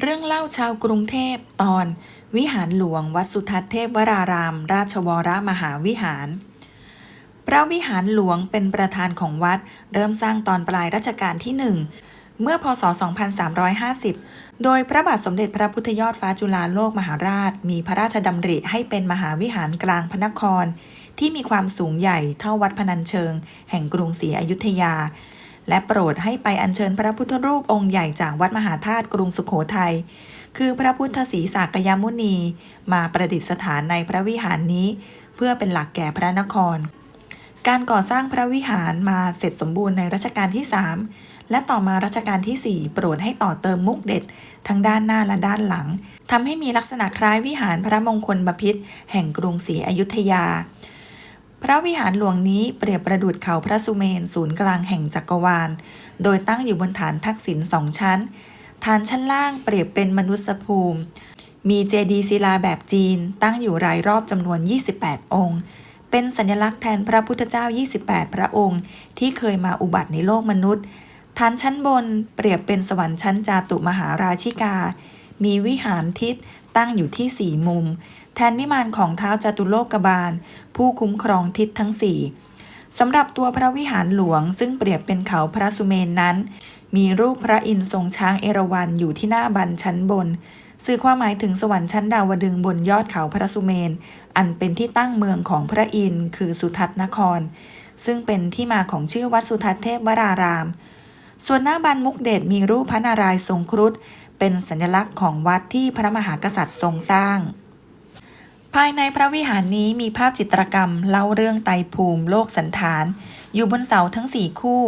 เรื่องเล่าชาวกรุงเทพตอน วิหารหลวงวัดสุทัศน์เทพวราราม ราชวรมหาวิหาร พระวิหารหลวงเป็นประธานของวัด เริ่มสร้างตอนปลายรัชกาลที่หนึ่งเมื่อพศ 2350 โดยพระบาทสมเด็จพระพุทธยอดฟ้าจุฬาโลกมหาราช มีพระราชดำริให้เป็นมหาวิหารกลางพระนคร ที่มีความสูงใหญ่เท่าวัดพนัญเชิง แห่งกรุงศรีอยุธยา และโปรดให้ไปอัญเชิญพระพุทธรูปองค์ใหญ่จากวัดมหาธาตุกรุงสุขโขทัย คือพระพุทธศรีสากยมุนี มาประดิษฐานในพระวิหารนี้ เพื่อเป็นหลักแก่พระนคร การก่อสร้างพระวิหารมาเสร็จสมบูรณ์ในรัชกาลที่ 3 และต่อมารัชกาลที่ 4 โปรดให้ต่อเติมมุกเด็ด ทั้งด้านหน้าและด้านหลังทำให้มีลักษณะคล้ายวิหารพระมงคลบพิตรแห่งกรุงศรีอยุธยา พระวิหารหลวงนี้เปรียบประดุจเขาพระสุเมนศูนย์กลางแห่งจักรวาล โดยตั้งอยู่บนฐานทักษิณสองชั้น ฐานชั้นล่างเปรียบเป็นมนุษยภูมิ มีเจดีย์ศิลาแบบจีน ตั้งอยู่รายรอบจำนวน 28 องค์ เป็นสัญลักษณ์แทนพระพุทธเจ้า 28 พระองค์ ที่เคยมาอุบัติในโลกมนุษย์ ฐานชั้นบนเปรียบเป็นสวรรค์ชั้นจาตุมหาราชิกา มีวิหารทิศ ตั้งอยู่ที่สี่มุม แทนวิมานของเท้าจตุโลกบาล ผู้คุ้มครองทิศทั้งสี่สำหรับตัวพระวิหารหลวงซึ่งเปรียบเป็นเขาพระสุเมนนั้น มีรูปพระอินทร์ทรงช้างเอราวัณอยู่ที่หน้าบันชั้นบน สื่อความหมายถึงสวรรค์ชั้นดาวดึงบนยอดเขาพระสุเมน อันเป็นที่ตั้งเมืองของพระอินทร์คือสุทัศนคร ซึ่งเป็นที่มาของชื่อวัดสุทัศเทพวราราม ส่วนหน้าบันมุกเดชมีรูปพระนารายณ์ทรงครุฑ เป็นสัญลักษณ์ของวัดที่พระมหากษัตริย์ทรงสร้าง ภายในพระวิหารนี้มีภาพจิตรกรรมเล่าเรื่องไตภูมิ โลกสันฐาน อยู่บนเสาทั้งสี่คู่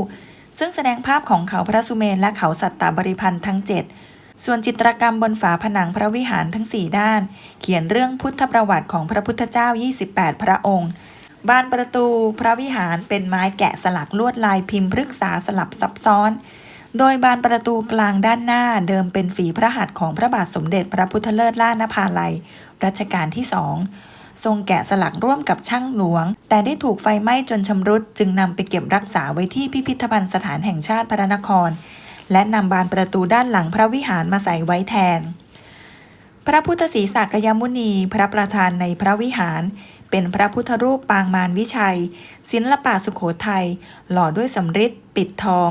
ซึ่งแสดงภาพของเขาพระสุเมนและเขาสัตตบริพันธ์ทั้ง7ส่วนจิตรกรรมบนฝาผนังพระวิหารทั้ง4ด้าน เขียนเรื่องพุทธประวัติของพระพุทธเจ้า 28 พระองค์บานประตูพระวิหารเป็นไม้แกะสลักลวดลายพิมพ์พฤกษาสลับซับซ้อน โดยบานประตูกลางด้านหน้าเดิมเป็นฝีพระหัตถ์ของพระบาทสมเด็จพระพุทธเลิศล่านภาลัย รัชกาลที่สองทรงแกะสลักร่วมกับช่างหลวง แต่ได้ถูกไฟไหม้จนชำรุด จึงนำไปเก็บรักษาไว้ที่พิพิธภัณฑ์สถานแห่งชาติพระนคร และนำบานประตูด้านหลังพระวิหารมาใส่ไว้แทน พระพุทธศรีสากยมุนี พระประธานในพระวิหาร เป็นพระพุทธรูปปางมารวิชัย ศิลปะสุโขทัยหล่อด้วยสำริดปิดทอง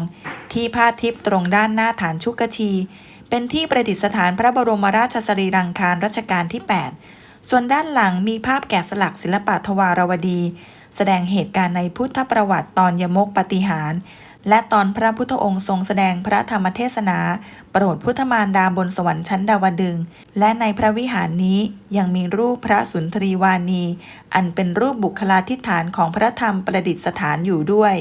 ที่ผ้าทิพย์ตรงด้านหน้าฐานชุกชี เป็นที่ประดิษฐานพระบรมราชสรีรังคารรัชกาลที่ 8 ส่วนด้านหลังมีภาพแกะสลักศิลปะทวารวดี แสดงเหตุการณ์ในพุทธประวัติตอนยมกปฏิหาร และตอนพระพุทธองค์ทรงแสดงพระธรรมเทศนา โปรดพุทธมารดาบนสวรรค์ชั้นดาวดึง และในพระวิหารนี้ยังมีรูปพระสุนทรีวานี อันเป็นรูปบุคลาธิฐานของพระธรรมประดิษฐานอยู่ด้วย